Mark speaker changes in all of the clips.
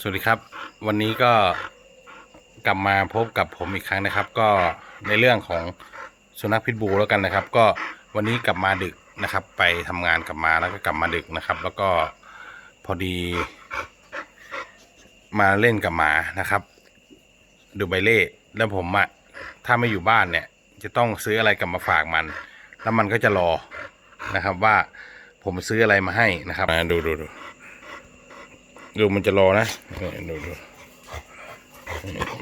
Speaker 1: สวัสดีครับ วันนี้ก็กลับมาพบกับผมอีกครั้งนะครับ ก็ในเรื่องของสุนัขพิษบูแล้วกันนะครับ ก็วันนี้กลับมาดึกนะครับ ไปทำงานกลับมาแล้วก็กลับมาดึกนะครับ แล้วก็พอดี มาเล่นกับหมานะครับ ดูใบเล่แล้วผมอะถ้าไม่อยู่บ้านเนี่ย จะต้องซื้ออะไรกลับมาฝากมัน แล้วมันก็จะรอนะครับว่าผมซื้ออะไรมาให้นะครับมาดูดูดู ดูมันจะรอนะดูดู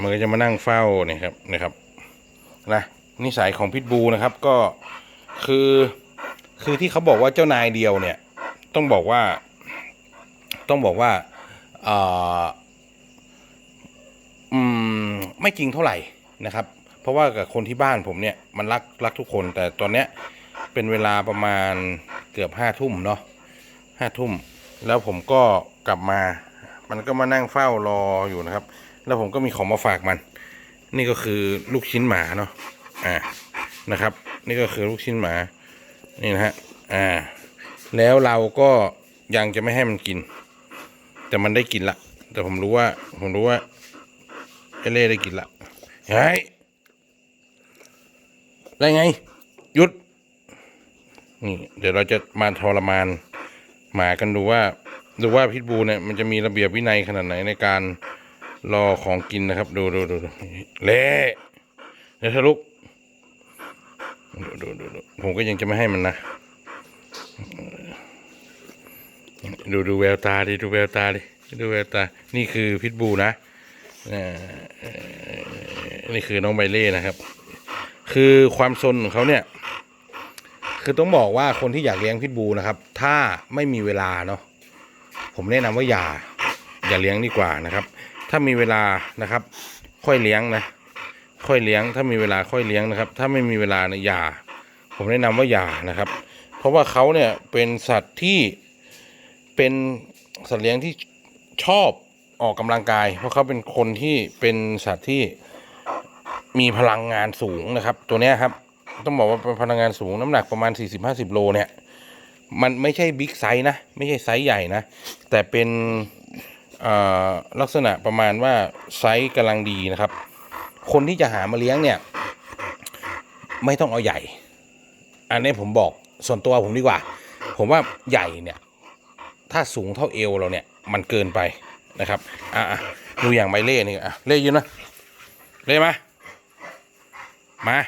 Speaker 1: มันก็จะมานั่งเฝ้าเนี่ยครับนะครับนะนิสัยของพิทบูนะครับก็คือคือที่เขาบอกว่าเจ้านายเดียวเนี่ย ต้องบอกว่า ต้องบอกว่าอ่ออืมไม่จริงเท่าไหร่นะครับ เพราะว่ากับคนที่บ้านผมเนี่ยมันรักรักทุกคน แต่ตอนเนี้ยเป็นเวลาประมาณเกือบห้าทุ่มเนาะห้าทุ่ม แล้วผมก็ กลับมา มันก็มานั่งเฝ้ารออยู่นะครับ แล้วผมก็มีของมาฝากมัน นี่ก็คือลูกชิ้นหมาเนาะอ่านะครับ นี่ก็คือลูกชิ้นหมานี่นะฮะอ่า แล้วเราก็ยังจะไม่ให้มันกิน แต่มันได้กินละ แต่ผมรู้ว่า ผมรู้ว่าไอเล่ได้กินละเฮ้ยได้ไงหยุดนี่เดี๋ยวเราจะมาทรมานหมากันดูว่า ดูว่าพิทบูเนี่ยมันจะมีระเบียบวินัยขนาดไหนในการรอของกินนะครับ ดูดูดูดเละเดี๋ยวทะลุกดูดูดูดผมก็ยังจะไม่ให้มันนะดูดูแววตาดิดูแววตาดิดูแววตา นี่คือพิทบูนะนี่คือน้องใบเล่นะครับ คือความซนของเขาเนี่ย คือต้องบอกว่าคนที่อยากเลี้ยงพิทบูนะครับ ถ้าไม่มีเวลาเนาะ ผมแนะนำว่าอย่าอย่าเลี้ยงดีกว่านะครับ ถ้ามีเวลานะครับ ค่อยเลี้ยงนะ ค่อยเลี้ยง ถ้ามีเวลาค่อยเลี้ยงนะครับ ถ้าไม่มีเวลาเนี่ยอย่า ผมแนะนำว่าอย่านะครับ เพราะว่าเขาเนี่ยเป็นสัตว์ที่เป็นสัตว์เลี้ยงที่ชอบออกกำลังกาย เพราะเขาเป็นคนที่เป็นสัตว์ที่มีพลังงานสูงนะครับ ตัวเนี้ยครับ ต้องบอกว่าเป็นพลังงานสูงน้ำหนักประมาณ 40-50 โลเนี่ย มันไม่ใช่บิ๊กไซส์นะ ไม่ใช่ไซส์ใหญ่นะ แต่เป็นลักษณะประมาณว่าไซส์กำลังดีนะครับ คนที่จะหามาเลี้ยงเนี่ย ไม่ต้องเอาใหญ่ อันนี้ผมบอกส่วนตัวผมดีกว่า ผมว่าใหญ่เนี่ย ถ้าสูงเท่าเอวเราเนี่ย มันเกินไปนะครับ อะดูอย่างใบเล่นี่อะเล่ยืนนะเล่มา มา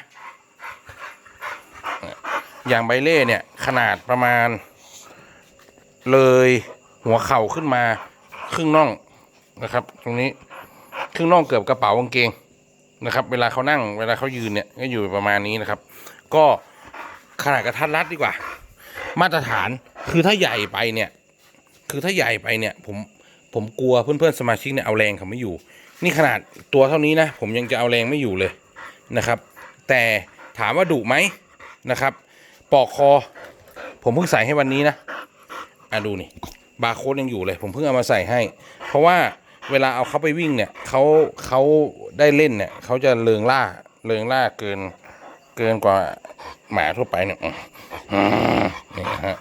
Speaker 1: อย่างใบเล่เนี่ยขนาดประมาณ เลยหัวเข่าขึ้นมาครึ่งน่องนะครับ ตรงนี้ครึ่งน่องเกือบกระเป๋ากางเกงนะครับ เวลาเขานั่งเวลาเขายืนเนี่ยก็อยู่ประมาณนี้นะครับ ก็ขนาดกระทัดรัดดีกว่า มาตรฐานคือถ้าใหญ่ไปเนี่ย คือถ้าใหญ่ไปเนี่ย ผมผมกลัวเพื่อนๆสมาชิกเนี่ยเอาแรงเขาไม่อยู่ นี่ขนาดตัวเท่านี้นะ ผมยังจะเอาแรงไม่อยู่เลยนะครับ แต่ถามว่าดุไหมนะครับ ปอกคอ ผมเพิ่งใส่ให้วันนี้นะอะดูนี่บาร์โค้ดยังอยู่เลย ผมเพิ่งเอามาใส่ให้ เพราะว่าเวลาเอาเขาไปวิ่งเนี่ยเขาเขาได้เล่นเนี่ยเขาจะเริงล่าเริงล่าเกินเกินกว่าหมาทั่วไปเนี่ยนี่ฮะ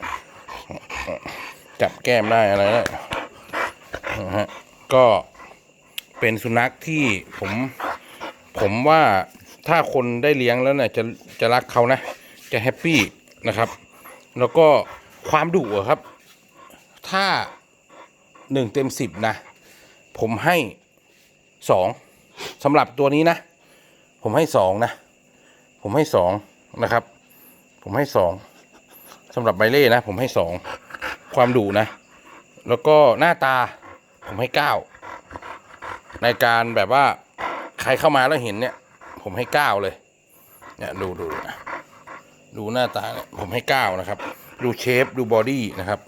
Speaker 1: จับแก้มได้อะไรได้นะฮะก็เป็นสุนัขที่ผมผมว่าถ้าคนได้เลี้ยงแล้วเนี่ยจะจะรักเขานะ จะแฮปปี้นะครับ แล้วก็ความดุครับ ถ้าหนึ่งเต็มสิบนะ ผมให้สองสำหรับตัวนี้นะ ผมให้สองนะ ผมให้สองนะครับ ผมให้สองสำหรับใบเล่นะ ผมให้สองความดุนะ แล้วก็หน้าตาผมให้เก้าในการแบบว่าใครเข้ามาแล้วเห็นเนี่ย ผมให้เก้าเลย เนี่ยดูดูนะ ดูหน้าตาเนี่ยผมให้เก้านะครับ ดูเชฟดูบอดี้นะครับ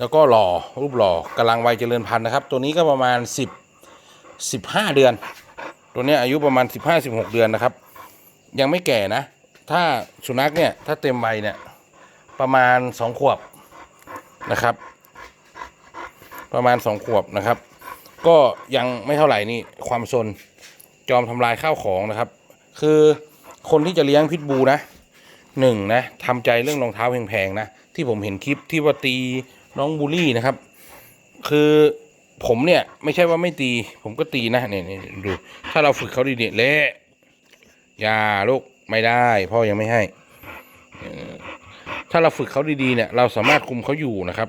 Speaker 1: แล้วก็หล่อรูปหล่อกำลังวัยเจริญพันธุ์นะครับ ตัวนี้ก็ประมาณสิบสิบห้าเดือน ตัวนี้อายุประมาณสิบห้าสิบหกเดือนนะครับ ยังไม่แก่นะ ถ้าสุนัขเนี่ยถ้าเต็มวัยเนี่ยประมาณสองขวบนะครับ ประมาณสองขวบนะครับ ก็ยังไม่เท่าไหร่นี่ความซนจอมทำลายข้าวของนะครับ คือคนที่จะเลี้ยงพิทบูนะ หนึ่งนะทำใจเรื่องรองเท้าแพงๆนะที่ผมเห็นคลิปที่ว่าตีน้องบูลลี่นะครับ คือผมเนี่ยไม่ใช่ว่าไม่ตี ผมก็ตีนะเนี่ยดู ถ้าเราฝึกเขาดีๆเละอย่าลูกไม่ได้พ่อยังไม่ให้ถ้าเราฝึกเขาดีๆเนี่ยเราสามารถคุมเขาอยู่นะครับ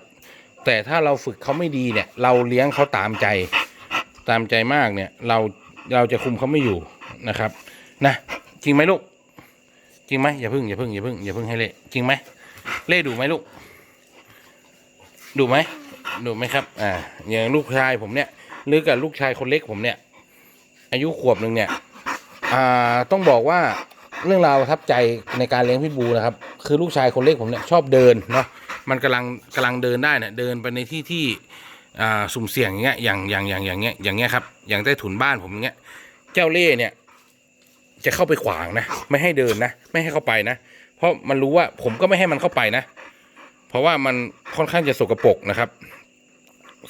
Speaker 1: แต่ถ้าเราฝึกเขาไม่ดีเนี่ย เราเลี้ยงเขาตามใจ ตามใจมากเนี่ย เราเราจะคุมเขาไม่อยู่นะครับ นะ จริงไหมลูก จริงไหมอย่าพึ่งอย่าพึ่งอย่าพึ่งอย่าพึ่งให้เละจริงไหมเล่ดูไหมลูก ดูไหมดูไหมครับ อ่า อย่างลูกชายผมเนี่ยหรือกับลูกชายคนเล็กผมเนี่ย อายุขวบหนึ่งเนี่ย อ่าต้องบอกว่าเรื่องราวประทับใจในการเลี้ยงพิทบูนะครับ คือลูกชายคนเล็กผมเนี่ยชอบเดินเนาะมันกำลังกำลังเดินได้เนี่ยเดินไปในที่ที่อ่าสุ่มเสี่ยงอย่างเงี้ยอย่างอย่างอย่างอย่างเงี้ยอย่างเงี้ยครับอย่างใต้ถุนบ้านผมอย่างเงี้ยเจ้าเล่เนี่ย จะเข้าไปขวางนะ ไม่ให้เดินนะ ไม่ให้เข้าไปนะ เพราะมันรู้ว่าผมก็ไม่ให้มันเข้าไปนะ เพราะว่ามันค่อนข้างจะสกปรกนะครับ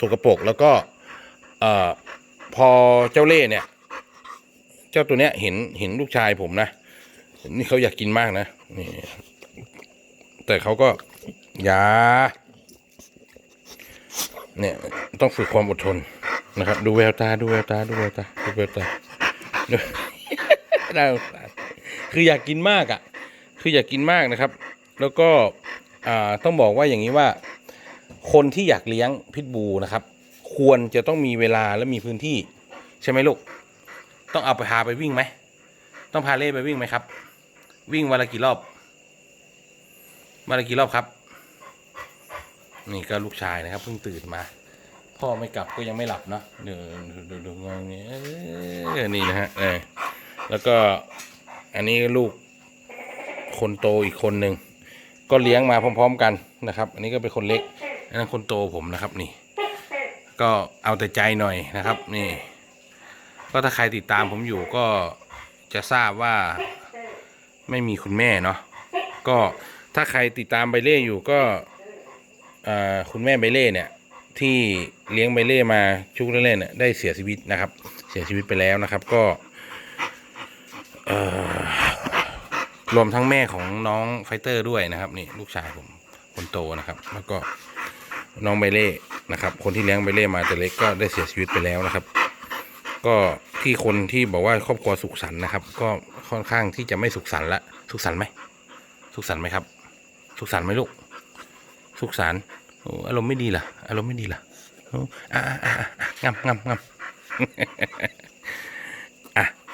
Speaker 1: สกปรกแล้วก็เอ่อพอเจ้าเล่เนี่ย เจ้าตัวเนี้ยเห็นเห็นลูกชายผมนะนี่เขาอยากกินมากนะนี่แต่เขาก็อย่าเนี่ยต้องฝึกความอดทนนะครับ ดูแววตาดูแววตาดูแววตาดูแววตา น่าสงสารคืออยากกินมากอะ คืออยากกินมากนะครับ แล้วก็ต้องบอกว่าอย่างนี้ว่า คนที่อยากเลี้ยงพิทบูนะครับ ควรจะต้องมีเวลาและมีพื้นที่ ใช่ไหมลูก ต้องเอาไปพาไปวิ่งไหม ต้องพาเล่ไปวิ่งไหมครับ วิ่งวันละกี่รอบวันละกี่รอบครับ นี่ก็ลูกชายนะครับเพิ่งตื่นมา พ่อไม่กลับก็ยังไม่หลับเนาะเดี๋ยวดูดูดูงองนี้เออนี่นะฮะเออ แล้วก็อันนี้ลูกคนโตอีกคนหนึ่งก็เลี้ยงมาพร้อม ๆ กันนะครับ อันนี้ก็เป็นคนเล็กอันนั้นคนโตผมนะครับนี่ ก็เอาแต่ใจหน่อยนะครับ นี่ ก็ถ้าใครติดตามผมอยู่ก็จะทราบว่าไม่มีคุณแม่เนาะก็ถ้าใครติดตามใบเล่อยู่ก็คุณแม่ใบเล่เนี่ยที่เลี้ยงใบเล่มาชุกเล่นๆเนี่ยได้เสียชีวิตนะครับ เสียชีวิตไปแล้วนะครับ ก็เอ่อ รวมทั้งแม่ของน้องไฟเตอร์ด้วยนะครับ นี่ลูกชายผมคนโตนะครับ แล้วก็น้องใบเล่นะครับ คนที่เลี้ยงใบเล่มาแต่เล็กก็ได้เสียชีวิตไปแล้วนะครับ ก็ที่คนที่บอกว่าครอบครัวสุขสันต์นะครับ ก็ค่อนข้างที่จะไม่สุขสันต์ละสุขสันต์ไหมสุขสันต์ไหมครับ สุขสันต์ไหมลูก สุขสันต์โอ้อารมณ์ไม่ดีล่ะอารมณ์ไม่ดีล่ะโอ้อะอะอะอะงำงำงำ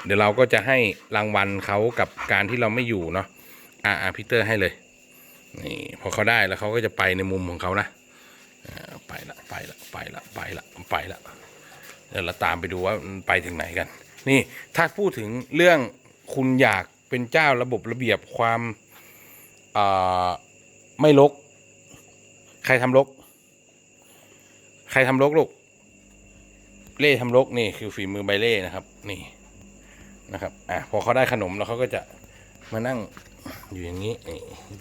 Speaker 1: เดี๋ยวเราก็จะให้รางวัลเขากับการที่เราไม่อยู่เนาะอะอะพีเตอร์ให้เลยนี่พอเขาได้แล้วเขาก็จะไปในมุมของเขานะไปละไปละไปละไปละไปละเดี๋ยวเราตามไปดูว่าไปถึงไหนกัน นี่ถ้าพูดถึงเรื่องคุณอยากเป็นเจ้าระบบระเบียบความอไม่ลก ใครทำลก ใครทำลกลูกเล่ทำลกนี่คือฝีมือใบเล่นะครับ นี่ นะครับอะพอเขาได้ขนมแล้วเขาก็จะมานั่งอยู่อย่างนี้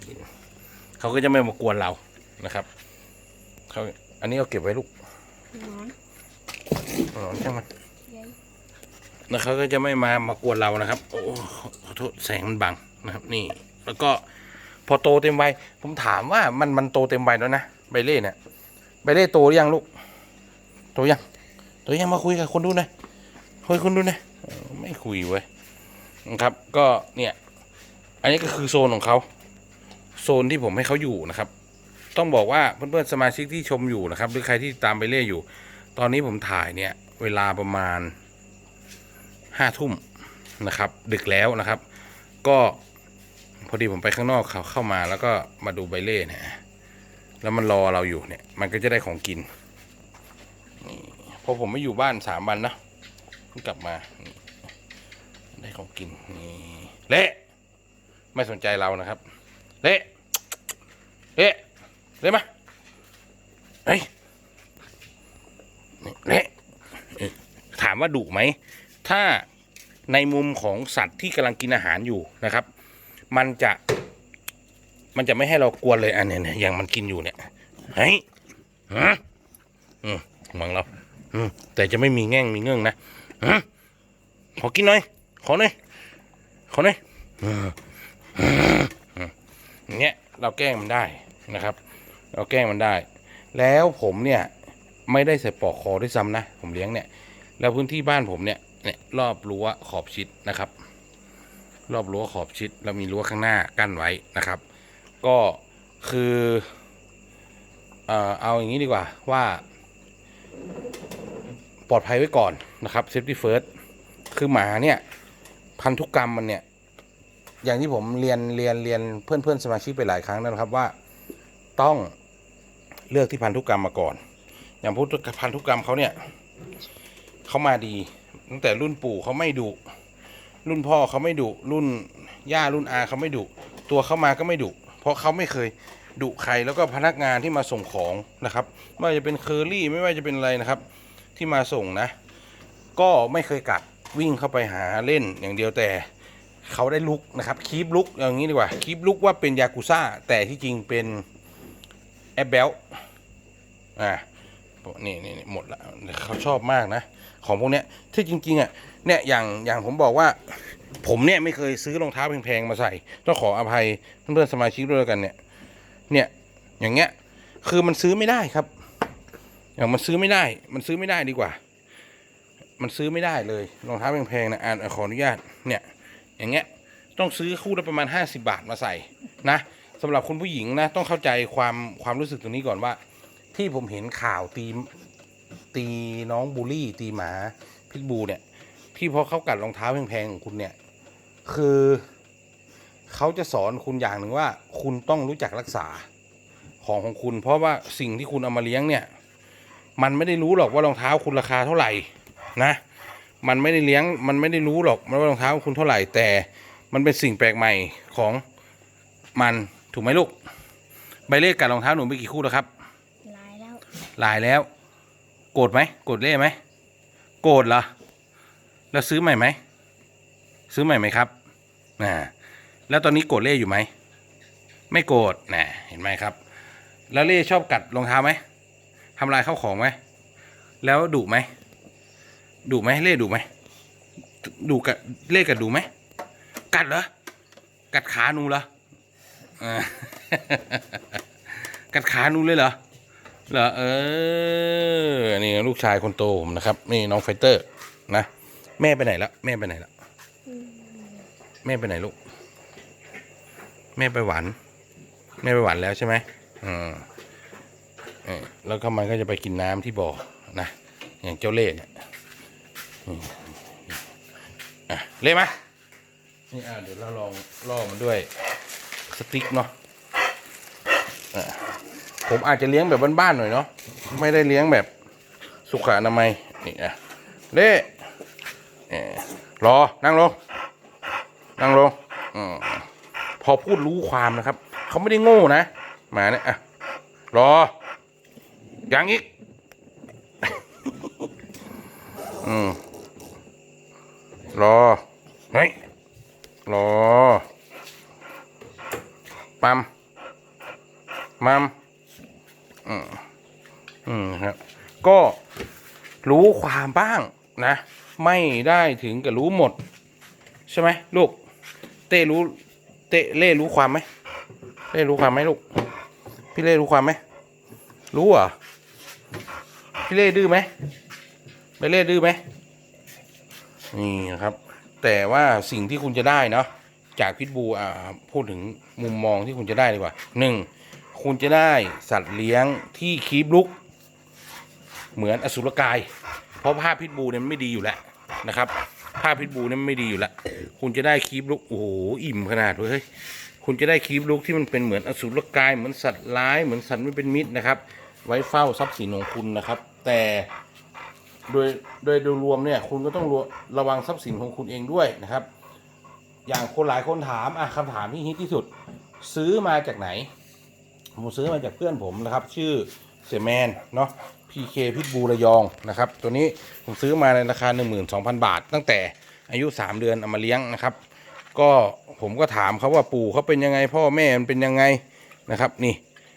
Speaker 1: กินเขาก็จะไม่มากวนเรานะครับเขาอันนี้เอาเก็บไว้ลูก
Speaker 2: นอน
Speaker 1: อ๋อช่างมัน
Speaker 2: ใหญ่
Speaker 1: แล้วเขาก็จะไม่มามากวนเรานะครับ โอ้ขอโทษแสงมันบังนะครับ นี่ แล้วก็พอโตเต็มวัยผมถามว่ามันมันโตเต็มวัยแล้วนะใบเล่เนี่ยใบเล่โตหรือยังลูก โตยัง โตยังมาคุยกับคนดูหน่อยคุยคนดูหน่อย ไม่คุยเว้ยนะครับ ก็เนี่ย อันนี้ก็คือโซนของเขาโซนที่ผมให้เขาอยู่นะครับ ต้องบอกว่าเพื่อนๆสมาชิกที่ชมอยู่นะครับ หรือใครที่ตามไปเล่อยู่ ตอนนี้ผมถ่ายเนี่ย เวลาประมาณห้าทุ่มนะครับ ดึกแล้วนะครับ ก็พอดีผมไปข้างนอกเขาเข้ามาแล้วก็มาดูใบเล่เนี่ยแล้วมันรอเราอยู่เนี่ย มันก็จะได้ของกินนี่พอผมไม่อยู่บ้านสามวันนะกลับมานี่ ได้ของกินนี่เละไม่สนใจเรานะครับ เละเละเละมาเฮ้ยเละถามว่าดุไหม ถ้าในมุมของสัตว์ที่กำลังกินอาหารอยู่นะครับ มันจะมันจะไม่ให้เรากวนเลยอันเนี้ยเนี่ยอย่างมันกินอยู่เนี่ยเฮ้ยฮะอืมหวังเรา อืมแต่จะไม่มีแง่งมีเงื่องนะฮะขอกินหน่อย ขอหน่อยขอหน่อยเงี้ยเราแกล้งมันได้นะครับ เราแกล้งมันได้ แล้วผมเนี่ยไม่ได้ใส่ปลอกคอด้วยซ้ำนะ ผมเลี้ยงเนี่ย แล้วพื้นที่บ้านผมเนี่ยเนี่ยรอบรั้วขอบชิดนะครับ รอบรั้วขอบชิดแล้วมีรั้วข้างหน้ากั้นไว้นะครับ ก็คือเอ่อเอาอย่างนี้ดีกว่าว่า ปลอดภัยไว้ก่อนนะครับ safety first คือหมาเนี่ย พันธุกรรมมันเนี่ย อย่างที่ผมเรียนเรียนเรียนเพื่อนเพื่อนสมาชิกไปหลายครั้งแล้วนะครับว่าต้องเลือกที่พันธุกรรมมาก่อน อย่างพุทธพันธุกรรมเขาเนี่ยเขามาดี ตั้งแต่รุ่นปู่เขาไม่ดุรุ่นพ่อเขาไม่ดุรุ่นย่ารุ่นอาเขาไม่ดุตัวเขามาก็ไม่ดุเพราะเขาไม่เคยดุใครแล้วก็พนักงานที่มาส่งของนะครับ ไม่ว่าจะเป็นเคอรี่ไม่ว่าจะเป็นอะไรนะครับ ที่มาส่งนะ ก็ไม่เคยกัด วิ่งเข้าไปหาเล่นอย่างเดียวแต่เขาได้ลุกนะครับคีบลุกอย่างนี้ดีกว่าคีบลุกว่าเป็นยากุซ่าแต่ที่จริงเป็นแอปเบลอ่านี่นี่หมดละเขาชอบมากนะ ของพวกเนี้ยที่จริงๆอะเนี่ยอย่างอย่างผมบอกว่า ผมเนี่ยไม่เคยซื้อรองเท้าแพงๆมาใส่ต้องขออภัยเพื่อนๆสมาชิกด้วยกันเนี่ย เนี่ยอย่างเงี้ยคือมันซื้อไม่ได้ครับ อย่างมันซื้อไม่ได้ มันซื้อไม่ได้ดีกว่า มันซื้อไม่ได้เลยรองเท้าแพงๆนะอ่านขออนุญาตเนี่ยอย่างเงี้ยต้องซื้อคู่ละประมาณ 50 บาทมาใส่นะสำหรับคุณผู้หญิงนะต้องเข้าใจความความรู้สึกตรงนี้ก่อนว่า ที่ผมเห็นข่าวตีตีน้องบูลลี่ ตีหมาพิกบูเนี่ยที่พอเขากัดรองเท้าแพงๆของคุณเนี่ยคือเขาจะสอนคุณอย่างหนึ่งว่า คุณต้องรู้จักรักษาของของคุณ เพราะว่าสิ่งที่คุณเอามาเลี้ยงเนี่ย มันไม่ได้รู้หรอกว่ารองเท้าคุณราคาเท่าไหร่ นะ มันไม่ได้เลี้ยงมันไม่ได้รู้หรอกว่ารองเท้าคุณเท่าไหร่แต่มันเป็นสิ่งแปลกใหม่ของมันถูกไหมลูก ใบเล่กัดรองเท้าหนูไปกี่คู่แล้วครับ
Speaker 2: ลายแล้ว
Speaker 1: หลายแล้ว โกรธไหมโกรธเล่ไหมโกรธเหรอแล้วซื้อใหม่ไหมซื้อใหม่ไหมครับน่ะแล้วตอนนี้โกรธเล่อยู่ไหมไม่โกรธน่ะเห็นไหมครับ แล้วเล่ชอบกัดรองเท้าไหมทำลายข้าวของไหมแล้วดุไหม ดุไหมเล่ดุไหมดุกับเล่กัดดุไหมกัดเหรอกัดขาหนูเหรอกัดขาหนูเลยเหรอเหรอเออนี่ลูกชายคนโตผมนะครับ นี่น้องไฟเตอร์ นะแม่ไปไหนแล้วแม่ไปไหนแล้วแม่ไปไหนลูกแม่ไปหวานแม่ไปหวานแล้วใช่ไหมอืมแล้วก็มันก็จะไปกินน้ำที่บ่อนะอย่างเจ้าเล่ห์เนี่ย อืมอะเล่ไหมนี่อะเดี๋ยวเราลองล่อมันด้วยสติ๊กเนาะะผมอาจจะเลี้ยงแบบบ้านๆหน่อยเนาะไม่ได้เลี้ยงแบบสุขอนามัยนี่อะเล่เอ่อรอนั่งลงนั่งลงอมพอพูดรู้ความนะครับ เขาไม่ได้โง่นะหมาเนี่ยอะรออยังอีก อืม รอเฮ้ยรอปั๊มมัมอืมอืมครับ ก็รู้ความบ้างนะ ไม่ได้ถึงกับรู้หมด ใช่ไหมลูก เต้รู้เต้เล่รู้ความไหมเล่รู้ความไหมลูก พี่เล่รู้ความไหมรู้เหรอพี่เล่ดื้อไหมไปเล่ดื้อไหม นี่นะครับ แต่ว่าสิ่งที่คุณจะได้เนาะจากพิทบูอ่าพูดถึงมุมมองที่คุณจะได้ดีกว่าหนึ่งคุณจะได้สัตว์เลี้ยงที่คีบลุก เหมือนอสุรกาย เพราะภาพพิษบูเนี่ยไม่ดีอยู่แล้วนะครับ ภาพพิษบูเนี่ยไม่ดีอยู่แล้วคุณจะได้คีบลุกโอ้โหอิ่มขนาดเว้ยคุณจะได้คีบลุกที่มันเป็นเหมือนอสุรกายเหมือนสัตว์ร้ายเหมือนสัตว์ไม่เป็นมิตรนะครับ ไว้เฝ้าทรัพย์สินของคุณนะครับ แต่ โดยโดยโดยรวมเนี่ยคุณก็ต้องระระวังทรัพย์สินของคุณเองด้วยนะครับ อย่างคนหลายคนถามอะคำถามที่ฮิตที่สุด ซื้อมาจากไหน ผมซื้อมาจากเพื่อนผมนะครับ ชื่อเสียแมนเนาะ PK พิทบูระยองนะครับ ตัวนี้ผมซื้อมาในราคา 12,000 บาท ตั้งแต่อายุ 3 เดือนเอามาเลี้ยงนะครับ ก็ผมก็ถามเขาว่าปู่เขาเป็นยังไงพ่อแม่มันเป็นยังไงนะครับ นี่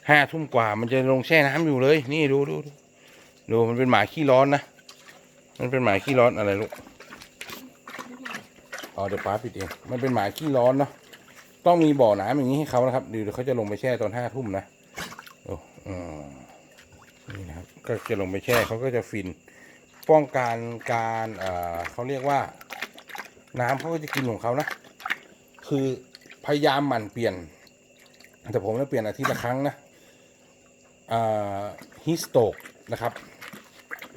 Speaker 1: ห้าทุ่มกว่ามันจะลงแช่น้ำอยู่เลย นี่ดูดูดูมันเป็นหมาขี้ร้อนนะ มันเป็นหมาขี้ร้อนอะไรลูกอ๋อเดี๋ยวป้าปิดเอง มันเป็นหมาขี้ร้อนเนาะ ต้องมีบ่อน้ำอย่างนี้ให้เขานะครับเดี๋ยวเขาจะลงไปแช่ตอนห้าทุ่มนะโอ้อนี่นะครับ ก็จะลงไปแช่เขาก็จะฟิน ป้องกันการเอ่อเขาเรียกว่า น้ำเขาก็จะกินของเขานะ คือพยายามหมั่นเปลี่ยน แต่ผมจะเปลี่ยนอาทิตย์ละครั้งนะฮิสโตกนะครับ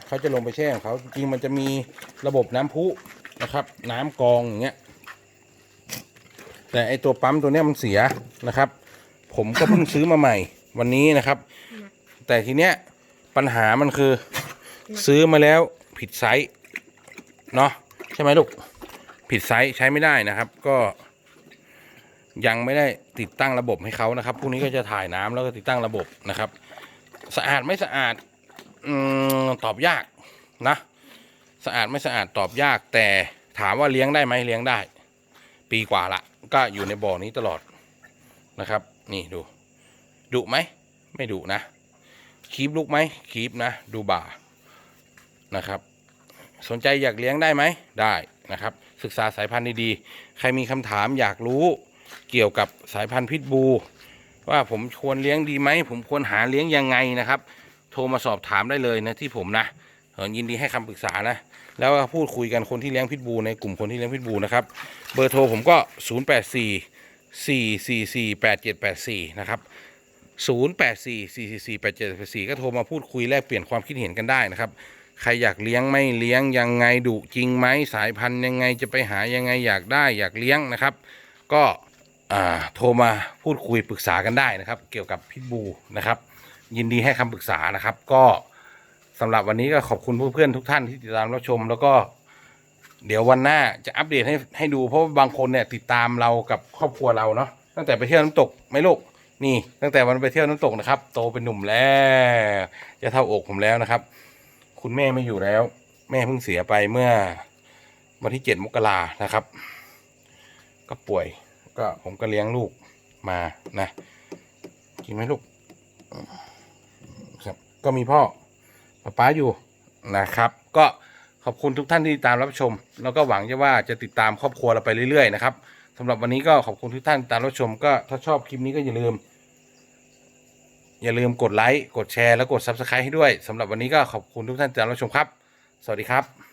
Speaker 1: เขาจะลงไปแช่ของเขาจริงมันจะมีระบบน้ำพุนะครับ น้ำกองอย่างเงี้ยแต่ไอตัวปั๊มตัวเนี้ยมันเสียนะครับ ผมก็เพิ่งซื้อมาใหม่วันนี้นะครับ แต่ทีเนี้ยปัญหามันคือซื้อมาแล้วผิดไซส์เนาะใช่ไหมลูกผิดไซส์ใช้ไม่ได้นะครับ ก็ยังไม่ได้ติดตั้งระบบให้เขานะครับพรุ่งนี้ก็จะถ่ายน้ำแล้วก็ติดตั้งระบบนะครับ สะอาดไม่สะอาด อมตอบยากนะ สะอาดไม่สะอาดตอบยากแต่ถามว่าเลี้ยงได้ไหมเลี้ยงได้ ปีกว่าละ ก็อยู่ในบ่อนี้ตลอดนะครับ นี่ดูดุไหมไม่ดุนะคีบลูกไหมคีบนะ ดูบ่านะครับ สนใจอยากเลี้ยงได้ไหมได้นะครับ ศึกษาสายพันธุ์ดีๆใครมีคำถามอยากรู้เกี่ยวกับสายพันธุ์พิษบูว่าผมควรเลี้ยงดีไหมผมควรหาเลี้ยงยังไงนะครับ โทรมาสอบถามได้เลยนะที่ผมนะเยินดีให้คำปรึกษานะ แล้วก็พูดคุยกันคนที่เลี้ยงพิษบูในกลุ่มคนที่เลี้ยงพิษบูนะครับ เบอร์โทรผมก็ 0 8 4 4 4 4 8 7 8 4 นะครับ 0 8 4 4 4 4 8 7 8 4 ก็โทรมาพูดคุยแลกเปลี่ยนความคิดเห็นกันได้นะครับ ใครอยากเลี้ยงไม่เลี้ยงยังไงดุจริงไหมสายพันธุ์ยังไงจะไปหายังไงอยากได้อยากเลี้ยงนะครับ ก็โทรมาพูดคุยปรึกษากันได้นะครับ เกี่ยวกับพิษบูนะครับ ยินดีให้คำปรึกษานะครับ ก็สำหรับวันนี้ก็ขอบคุณเพื่อนๆทุกท่านที่ติดตามรับชม แล้วก็เดี๋ยววันหน้าจะอัปเดตให้ให้ดูเพราะว่าบางคนเนี่ยติดตามเรากับครอบครัวเราเนาะตั้งแต่ไปเที่ยวน้ำตกไหม่ลูกนี่ ตั้งแต่วันไปเที่ยวน้ำตกนะครับ โตเป็นหนุ่มแล้วจะเท่าอกผมแล้วนะครับ คุณแม่ไม่อยู่แล้ว แม่เพิ่งเสียไปเมื่อวันที่เจ็ดมกรานะครับ ก็ป่วย ก็ผมก็เลี้ยงลูกมานะกินไหมลูก ก็มีพ่อป๊าป๊าอยู่นะครับ ก็ขอบคุณทุกท่านที่ตามรับชม แล้วก็หวังจะว่าจะติดตามครอบครัวเราไปเรื่อยๆนะครับสำหรับวันนี้ก็ขอบคุณทุกท่านตามรับชม ก็ถ้าชอบคลิปนี้ก็อย่าลืม อย่าลืมกดไลค์กดแชร์แล้วกด Subscribe ให้ด้วยสำหรับวันนี้ก็ขอบคุณทุกท่านตามรับชมครับ สวัสดีครับ